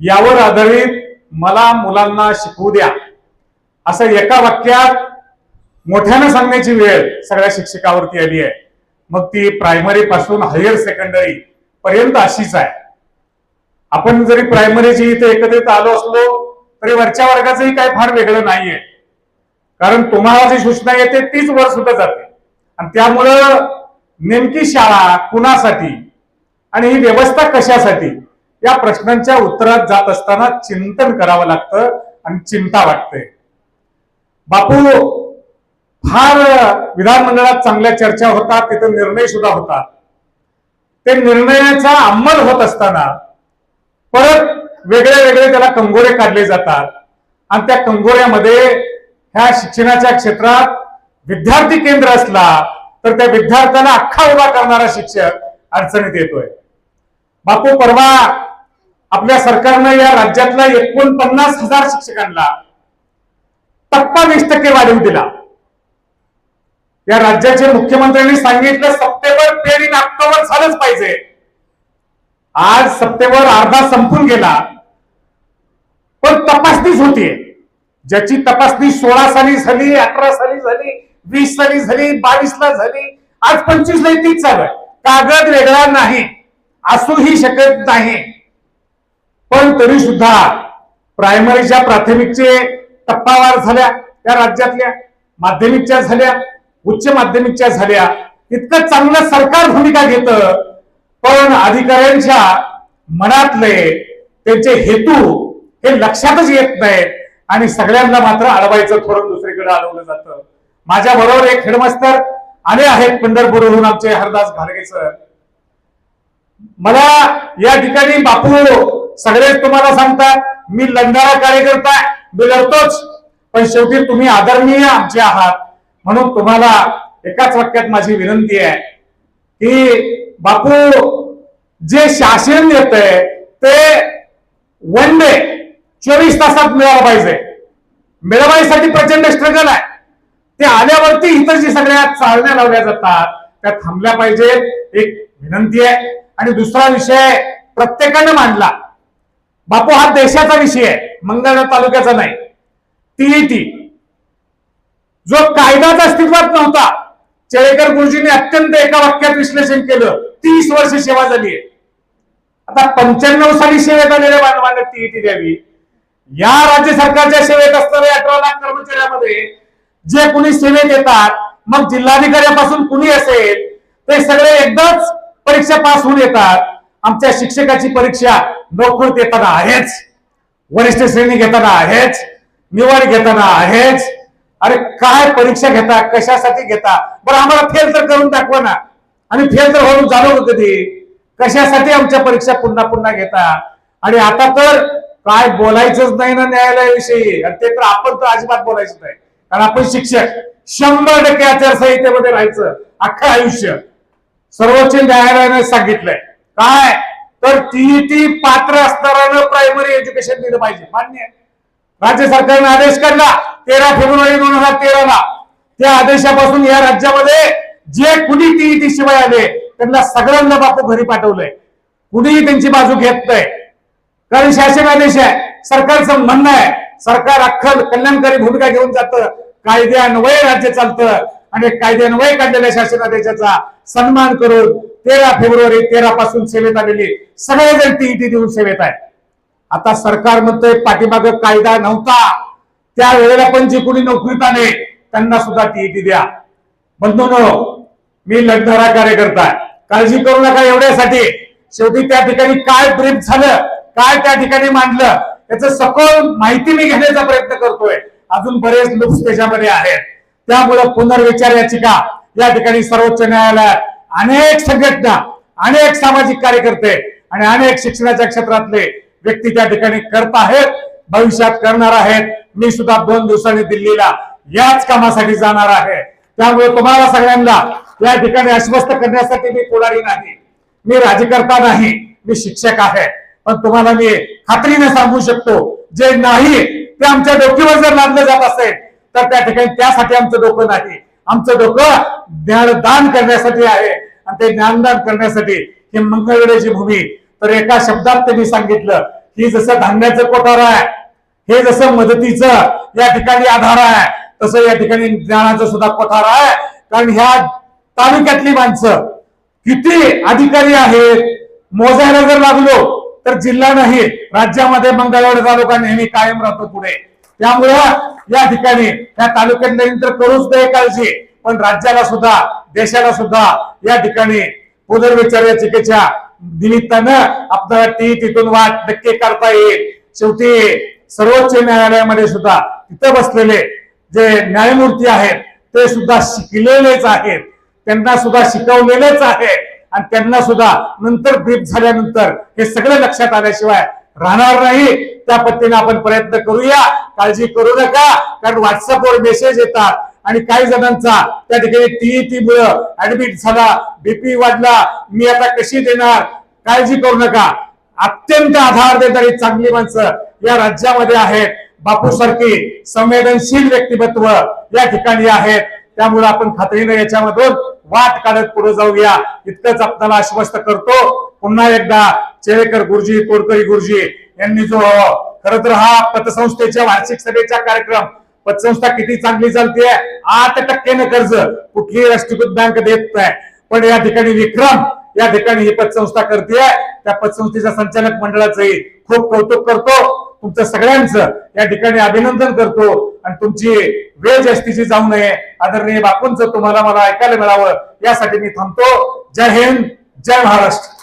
यावर आधारित मला मुलांना शिकवू द्या. असं एका वाक्यात मोठ्यानं सांगण्याची वेळ सगळ्या शिक्षकावरती आली आहे. मग ती प्रायमरी पासून हायर सेकंडरी पर्यंत अशीच आहे. आपण जरी प्रायमरीची इथे एकत्रित आलो असलो तरी वरच्या वर्गाचंही काय फार वेगळं नाहीये. कारण तुम्हाला जी सूचना येते तीच वर सुद्धा जाते. आणि त्यामुळं नेमकी शाळा कुणासाठी आणि ही व्यवस्था कशासाठी या प्रश्नांच्या उत्तरात जात असताना चिंतन करावं लागतं आणि चिंता वाटते. बापू फार विधानमंडळात चांगल्या चर्चा होतात तिथे निर्णय सुद्धा होतात ते निर्णयाचा अंमल होत असताना परत वेगळे वेगळे त्याला कंगोरे काढले जातात. आणि त्या कंगोऱ्यामध्ये ह्या शिक्षणाच्या क्षेत्रात विद्यार्थी केंद्र असला तर त्या विद्यार्थ्यांना अख्खा उभा करणारा शिक्षक अडचणीत येतोय. बापू परवा आपल्या सरकारनं या राज्यातल्या एकोणपन्नास हजार शिक्षकांना टप्पा वीस टक्के वाढवून दिला. या राज्याचे मुख्यमंत्र्यांनी सांगितलं सप्टेंबर ते इन ऑक्टोबर झालंच पाहिजे. आज सप्टेंबर अर्धा संपून गेला. पण तपासणीच होतीये. ज्याची तपासणी सोळा साली झाली अठरा साली झाली वीस साली झाली बावीसला झाली आज पंचवीसला तीच चालू आहे. कागद वेगळा नाही. असूही शकत नाही. पण तरी सुद्धा प्रायमरीच्या प्राथमिकचे टप्पावार झाल्या त्या राज्यातल्या माध्यमिकच्या झाल्या उच्च माध्यमिकच्या झाल्या. इतकं चांगलं सरकार भूमिका घेत पण अधिकाऱ्यांच्या मनातले त्यांचे हेतू हे लक्षातच येत नाहीत. आणि सगळ्यांना मात्र अडवायचं थोडं दुसरीकडे अडवलं जातं. माझ्या बरोबर एक हेडमास्तर आले आहेत पंढरपूरहून आमचे हरदास घाडगे सर मला या ठिकाणी बापू सगळेच तुम्हाला सांगतात मी लढणारा कार्यकर्ता मी लढतोच. पण शेवटी तुम्ही आदरणीय आमचे आहात म्हणून तुम्हाला एकाच वाक्यात माझी विनंती आहे की बापू जे शासन येत ते वन डे चोवीस तासात मिळालं पाहिजे. मिळवायसाठी प्रचंड स्ट्रगल आहे. ते आल्यावरती इतर जी सगळ्या चालण्या लावल्या जातात. त्या थांबल्या पाहिजेत एक विनंती आहे. आणि दुसरा विषय प्रत्येकानं मांडला. बापू हा देशाचा विषय आहे. मंगळवेढा तालुक्याचा नाही. टीईटी जो कायदाच अस्तित्वात नव्हता चेळेकर गुरुजींनी अत्यंत एका वाक्यात विश्लेषण केलं. तीस वर्ष सेवा झाली आहे. आता पंच्याण्णव साली सेवेत आलेल्या बांधवांना टीईटी द्यावी या राज्य सरकारच्या सेवेत असणाऱ्या अठरा लाख कर्मचाऱ्यांमध्ये जे कुणी सेवेत येतात मग जिल्हाधिकाऱ्यापासून कुणी असेल ते सगळे एकदाच परीक्षा पास होऊन येतात. आमच्या शिक्षकाची परीक्षा नोकरी देताना आहेच. वरिष्ठ श्रेणी घेताना आहेच. निवड घेताना आहेच. अरे काय परीक्षा घेता कशासाठी घेता? बरं आम्हाला फेल तर करून दाखवा ना. आणि फेल तर होऊन झालो कधी? कशासाठी आमच्या परीक्षा पुन्हा पुन्हा घेता? आणि आता तर काय बोलायचंच नाही ना न्यायालयाविषयी. आणि ते तर आपण तर अजिबात बोलायचं नाही. कारण आपण शिक्षक. शंभर टक्के आचारसंहितेमध्ये राहायचं. अख्खं आयुष्य. सर्वोच्च न्यायालयाने सांगितलंय. काय? तर टीईटी पात्र असणाऱ्यानं प्रायमरी एज्युकेशन दिलं पाहिजे. मान्य राज्य सरकारने आदेश काढला तेरा फेब्रुवारी दोन हजार तेराला. त्या आदेशापासून या राज्यामध्ये जे कुणी टीईटी शिवाय आले त्यांना सगळ्यांना बापू घरी पाठवलंय. कुणीही त्यांची बाजू घेत नाही. कारण शासन आदेश आहे. सरकारचं म्हणणं आहे सरकार अख्खल कल्याणकारी भूमिका घेऊन जातं. कायद्यान्वये राज्य चालतं. आणि कायद्यान्वये काढलेल्या शासन आदेशाचा सन्मान करून तेरा फेब्रुवारी तेरा पासून सेवेत आलेली सगळेजण टीईटी देऊन सेवेत आहे आता सरकार म्हणतंय पाठीमाग कायदा नव्हता. त्या वेळेला पण जे कोणी नोकरीत आले त्यांना सुद्धा टीईटी द्या. बंधूनो मी लढणारा कार्यकर्ता काळजी करू नका एवढ्यासाठी. शेवटी त्या ठिकाणी काय ब्रीफ झालं काय त्या ठिकाणी मांडलं याचं सखोल माहिती मी घेण्याचा प्रयत्न करतोय. अजून बरेच लुप्स त्याच्यामध्ये आहेत. त्यामुळं पुनर्विचार याचिका या ठिकाणी सर्वोच्च न्यायालयात अनेक संघटना अनेक सामाजिक कार्यकर्ते आणि अनेक शिक्षणाच्या क्षेत्रातले व्यक्ती त्या ठिकाणी करत आहेत भविष्यात करणार आहेत. मी सुद्धा दोन दिवसांनी दिल्लीला याच कामासाठी जाणार आहे. त्यामुळे तुम्हाला सगळ्यांना या ठिकाणी अस्वस्थ करण्यासाठी मी पुढारी नाही. मी राजकर्ता नाही मी शिक्षक आहे. पण तुम्हाला मी खात्रीने सांगू शकतो जे नाही ते आमच्या डोक्यावर जर लादलं जात असेल तर त्या ठिकाणी त्यासाठी आमचं डोकं नाही. आमचं डोकं ज्ञानदान करण्यासाठी आहे. आणि ते ज्ञानदान करण्यासाठी ही मंगळवेळेची भूमी. तर एका शब्दात त्यांनी सांगितलं की जसं धान्याचं कोठार आहे हे जसं मदतीचं या ठिकाणी आधार आहे तसं या ठिकाणी ज्ञानाचं सुद्धा कोठार आहे. कारण ह्या तालुक्यातली माणसं किती अधिकारी आहेत मोजायला जर लागलो तर जिल्हा नाही राज्यामध्ये मंगळवेढा तालुका नेहमी कायम राहतो पुढे. त्यामुळं या ठिकाणी या तालुक्यात नवीन तर करूच दे काळजी पण राज्याला सुद्धा देशाला सुद्धा या ठिकाणी पुनर्विचार याचिकेच्या निमित्तानं आपल्याला ती तिथून वाट नक्की करता येईल. शेवटी सर्वोच्च न्यायालयामध्ये सुद्धा तिथं बसलेले जे न्यायमूर्ती आहेत ते सुद्धा शिकलेलेच आहेत. त्यांना सुद्धा शिकवलेलेच आहे आणि त्यांना सुद्धा नंतर ब्रीफ झाल्यानंतर हे सगळं लक्षात आल्याशिवाय राहणार नाही. त्या पद्धतीने आपण प्रयत्न करूया. काळजी करू नका कारण व्हॉट्सअपवर मेसेज येतात. आणि काही जणांचा त्या ठिकाणी टीईटी मुळे ऍडमिट झाला बीपी वाढला. मी आता कशी देणार? काळजी करू नका. अत्यंत आधार देणारी चांगली माणसं या राज्यामध्ये आहेत. बापू सारखी संवेदनशील व्यक्तिमत्व या ठिकाणी आहेत. त्यामुळे आपण खात्रीने याच्यामधून वाट काढत पुढे जाऊया. इतकंच आपल्याला आश्वस्त करतो. पुन्हा एकदा चेरेकर गुरुजी तोडकरी गुरुजी यांनी जो खर तर हा पतसंस्थेच्या वार्षिक सभेचा कार्यक्रम पतसंस्था किती चांगली चालते आठ टक्क्यानं कर्ज कुठलीही राष्ट्रीयकृत बँक देत नाही. पण या ठिकाणी विक्रम या ठिकाणी ही पतसंस्था करते त्या पतसंस्थेच्या संचालक मंडळाचंही खूप कौतुक करतो. तुमचं सगळ्यांचं या ठिकाणी अभिनंदन करतो. आणि तुमची वेळ जास्तीची जाऊ नये आदरणीय बापूंचं तुम्हाला मला ऐकायला मिळावं यासाठी मी थांबतो. जय हिंद जय महाराष्ट्र.